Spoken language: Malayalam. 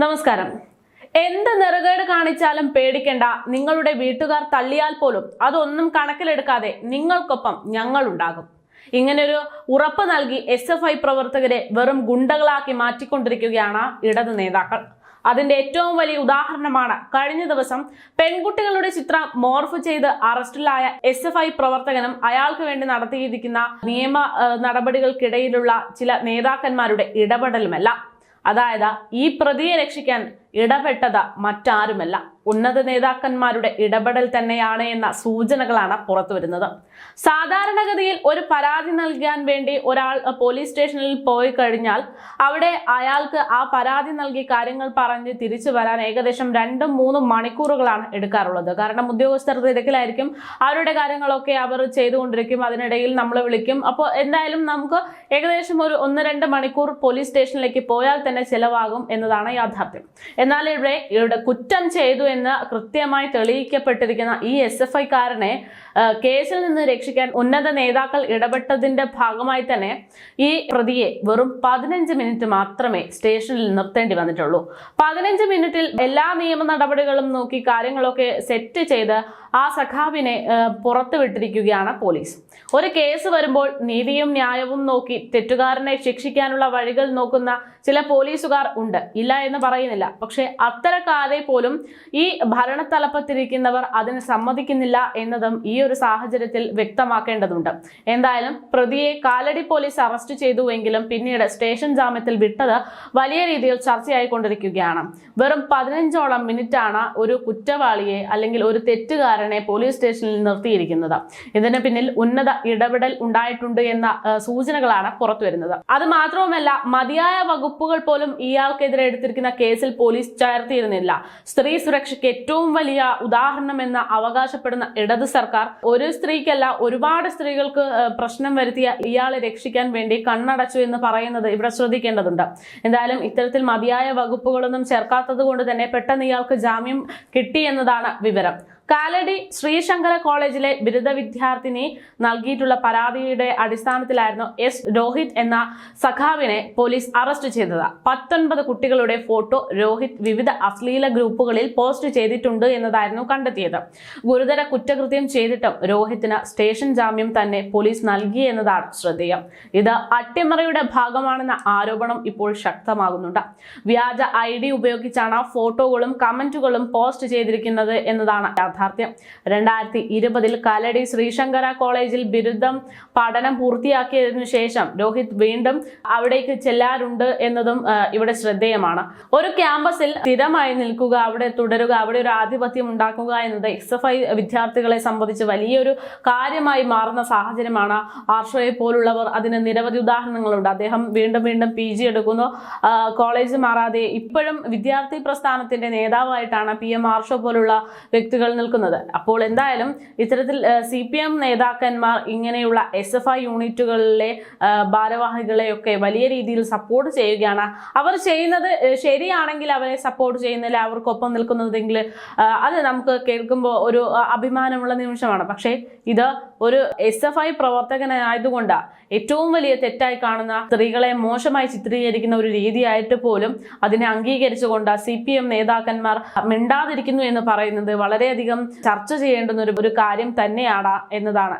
നമസ്കാരം. എന്ത് നിറകേട് കാണിച്ചാലും പേടിക്കേണ്ട. നിങ്ങളുടെ വീട്ടുകാർ തള്ളിയാൽ പോലും അതൊന്നും കണക്കിലെടുക്കാതെ നിങ്ങൾക്കൊപ്പം ഞങ്ങൾ ഉണ്ടാകും ഇങ്ങനൊരു ഉറപ്പ് നൽകി എസ് എഫ് ഐ പ്രവർത്തകരെ വെറും ഗുണ്ടകളാക്കി മാറ്റിക്കൊണ്ടിരിക്കുകയാണ് ഇടത് നേതാക്കൾ. അതിന്റെ ഏറ്റവും വലിയ ഉദാഹരണമാണ് കഴിഞ്ഞ ദിവസം പെൺകുട്ടികളുടെ ചിത്രം മോർഫ് ചെയ്ത് അറസ്റ്റിലായ എസ് എഫ് ഐ പ്രവർത്തകനും അയാൾക്ക് വേണ്ടി നടത്തിയിരിക്കുന്ന നിയമ നടപടികൾക്കിടയിലുള്ള ചില നേതാക്കന്മാരുടെ ഇടപെടലുമെല്ലാം. അതായത് ഈ പ്രതിയെ രക്ഷിക്കാൻ ഇടപെട്ടത് മറ്റാരുമല്ല. ഉന്നത നേതാക്കന്മാരുടെ ഇടപെടൽ തന്നെയാണ് എന്ന സൂചനകളാണ് പുറത്തു വരുന്നത്. സാധാരണഗതിയിൽ ഒരു പരാതി നൽകാൻ വേണ്ടി ഒരാൾ പോലീസ് സ്റ്റേഷനിൽ പോയി കഴിഞ്ഞാൽ അവിടെ അയാൾക്ക് ആ പരാതി നൽകി കാര്യങ്ങൾ പറഞ്ഞ് തിരിച്ചു വരാൻ ഏകദേശം രണ്ടും മൂന്നും മണിക്കൂറുകളാണ് എടുക്കാറുള്ളത്. കാരണം ഉദ്യോഗസ്ഥർ തിരക്കിലായിരിക്കും. അവരുടെ കാര്യങ്ങളൊക്കെ അവർ ചെയ്തുകൊണ്ടിരിക്കും. അതിനിടയിൽ നമ്മൾ വിളിക്കും. അപ്പോൾ എന്തായാലും നമുക്ക് ഏകദേശം ഒരു ഒന്ന് രണ്ട് മണിക്കൂർ പോലീസ് സ്റ്റേഷനിലേക്ക് പോയാൽ തന്നെ ചിലവാകും എന്നതാണ് യാഥാർത്ഥ്യം. എന്നാൽ ഇവിടെ ഇവിടെ കുറ്റം ചെയ്തു എന്ന് കൃത്യമായി തെളിയിക്കപ്പെട്ടിരിക്കുന്ന ഈ എസ് എഫ് ഐക്കാരനെ കേസിൽ നിന്ന് രക്ഷിക്കാൻ ഉന്നത നേതാക്കൾ ഇടപെട്ടതിന്റെ ഭാഗമായി തന്നെ ഈ പ്രതിയെ വെറും പതിനഞ്ച് മിനിറ്റ് മാത്രമേ സ്റ്റേഷനിൽ നിർത്തേണ്ടി വന്നിട്ടുള്ളൂ. പതിനഞ്ച് മിനിറ്റിൽ എല്ലാ നിയമ നടപടികളും നോക്കി കാര്യങ്ങളൊക്കെ സെറ്റ് ചെയ്ത് ആ സഖാവിനെ പുറത്തു വിട്ടിരിക്കുകയാണ് പോലീസ്. ഒരു കേസ് വരുമ്പോൾ നീതിയും ന്യായവും നോക്കി തെറ്റുകാരനെ ശിക്ഷിക്കാനുള്ള വഴികൾ നോക്കുന്ന ചില പോലീസുകാർ ഉണ്ട്. ഇല്ല എന്ന് പറയുന്നില്ല. പക്ഷെ അത്തരക്കാരെ പോലും ഈ ഭരണത്തലപ്പത്തിരിക്കുന്നവർ അതിന് സമ്മതിക്കുന്നില്ല എന്നതും ഈ ഒരു സാഹചര്യത്തിൽ വ്യക്തമാക്കേണ്ടതുണ്ട്. എന്തായാലും പ്രതിയെ കാലടി പോലീസ് അറസ്റ്റ് ചെയ്തുവെങ്കിലും പിന്നീട് സ്റ്റേഷൻ ജാമ്യത്തിൽ വിട്ടത് വലിയ രീതിയിൽ ചർച്ചയായിക്കൊണ്ടിരിക്കുകയാണ്. വെറും പതിനഞ്ചോളം മിനിറ്റാണ് ഒരു കുറ്റവാളിയെ അല്ലെങ്കിൽ ഒരു തെറ്റുകാരനെ പോലീസ് സ്റ്റേഷനിൽ നിർത്തിയിരിക്കുന്നത്. ഇതിന് പിന്നിൽ ഉന്നത ഇടപെടൽ ഉണ്ടായിട്ടുണ്ട് എന്ന സൂചനകളാണ് പുറത്തു വരുന്നത്. അത് മാത്രവുമല്ല മതിയായ വകുപ്പുകൾ പോലും ഇയാൾക്കെതിരെ എടുത്തിരിക്കുന്ന കേസിൽ പോലീസ് ചേർത്തിയിരുന്നില്ല. സ്ത്രീ സുരക്ഷയ്ക്ക് ഏറ്റവും വലിയ ഉദാഹരണമെന്ന് അവകാശപ്പെടുന്ന ഇടത് സർക്കാർ ഒരു സ്ത്രീക്കല്ല ഒരുപാട് സ്ത്രീകൾക്ക് പ്രശ്നം വരുത്തിയ ഇയാളെ രക്ഷിക്കാൻ വേണ്ടി കണ്ണടച്ചു എന്ന് പറയുന്നത് ഇവിടെ ശ്രദ്ധിക്കേണ്ടതുണ്ട്. എന്തായാലും ഇത്തരത്തിൽ മതിയായ വകുപ്പുകളൊന്നും ചേർക്കാത്തത് കൊണ്ട് തന്നെ പെട്ടെന്ന് ഇയാൾക്ക് ജാമ്യം കിട്ടി എന്നതാണ് വിവരം. കാലടി ശ്രീശങ്കര കോളേജിലെ ബിരുദ വിദ്യാർത്ഥിനി നൽകിയിട്ടുള്ള പരാതിയുടെ അടിസ്ഥാനത്തിലായിരുന്നു എസ് രോഹിത് എന്ന സഖാവിനെ പോലീസ് അറസ്റ്റ് ചെയ്തത്. പത്തൊൻപത് കുട്ടികളുടെ ഫോട്ടോ രോഹിത് വിവിധ അശ്ലീല ഗ്രൂപ്പുകളിൽ പോസ്റ്റ് ചെയ്തിട്ടുണ്ട് എന്നതായിരുന്നു കണ്ടെത്തിയത്. ഗുരുതര കുറ്റകൃത്യം ചെയ്തിട്ടും രോഹിത്തിന് സ്റ്റേഷൻ ജാമ്യം തന്നെ പോലീസ് നൽകി എന്നതാണ് ശ്രദ്ധേയം. ഇത് അട്ടിമറിയുടെ ഭാഗമാണെന്ന ആരോപണം ഇപ്പോൾ ശക്തമാകുന്നുണ്ട്. വ്യാജ ഐ ഡി ഉപയോഗിച്ചാണ് ഫോട്ടോകളും കമന്റുകളും പോസ്റ്റ് ചെയ്തിരിക്കുന്നത് എന്നതാണ് യാഥാർത്ഥ്യം. രണ്ടായിരത്തി ഇരുപതിൽ കാലടി ശ്രീശങ്കര കോളേജിൽ ബിരുദം പഠനം പൂർത്തിയാക്കിയതിനു ശേഷം രോഹിത് വീണ്ടും അവിടേക്ക് ചെല്ലാറുണ്ട് എന്നതും ഇവിടെ ശ്രദ്ധേയമാണ്. ഒരു ക്യാമ്പസിൽ സ്ഥിരമായി നിൽക്കുക അവിടെ തുടരുക അവിടെ ഒരു ആധിപത്യം ഉണ്ടാക്കുക എന്നത് എസ് എഫ് ഐ വിദ്യാർത്ഥികളെ സംബന്ധിച്ച് വലിയൊരു കാര്യമായി മാറുന്ന സാഹചര്യമാണ്. ആർഷോയെ പോലുള്ളവർ അതിന് നിരവധി ഉദാഹരണങ്ങളുണ്ട്. അദ്ദേഹം വീണ്ടും വീണ്ടും പി ജി എടുക്കുന്നു. കോളേജ് മാറാതെ ഇപ്പോഴും വിദ്യാർത്ഥി പ്രസ്ഥാനത്തിന്റെ നേതാവായിട്ടാണ് പി എം ആർഷോ പോലുള്ള വ്യക്തികൾ നിൽക്കുന്നത് അപ്പോൾ എന്തായാലും ഇത്തരത്തിൽ സി പി എം നേതാക്കന്മാർ ഇങ്ങനെയുള്ള എസ് എഫ് ഐ യൂണിറ്റുകളിലെ ഭാരവാഹികളെയൊക്കെ വലിയ രീതിയിൽ സപ്പോർട്ട് ചെയ്യുകയാണ്. അവർ ചെയ്യുന്നത് ശരിയാണെങ്കിൽ അവരെ സപ്പോർട്ട് ചെയ്യുന്നില്ല അവർക്കൊപ്പം നിൽക്കുന്നതെങ്കിൽ അത് നമുക്ക് കേൾക്കുമ്പോൾ ഒരു അഭിമാനമുള്ള നിമിഷമാണ്. പക്ഷേ ഇത് ഒരു എസ് എഫ് ഐ പ്രവർത്തകനായതുകൊണ്ടാണ് ഏറ്റവും വലിയ തെറ്റായി കാണുന്ന സ്ത്രീകളെ മോശമായി ചിത്രീകരിക്കുന്ന ഒരു രീതിയായിട്ട് പോലും അതിനെ അംഗീകരിച്ചുകൊണ്ട് സി പി എം നേതാക്കന്മാർ മിണ്ടാതിരിക്കുന്നു എന്ന് പറയുന്നത് വളരെയധികം ചർച്ച ചെയ്യേണ്ടുന്ന ഒരു കാര്യം തന്നെയാണ് എന്നതാണ്.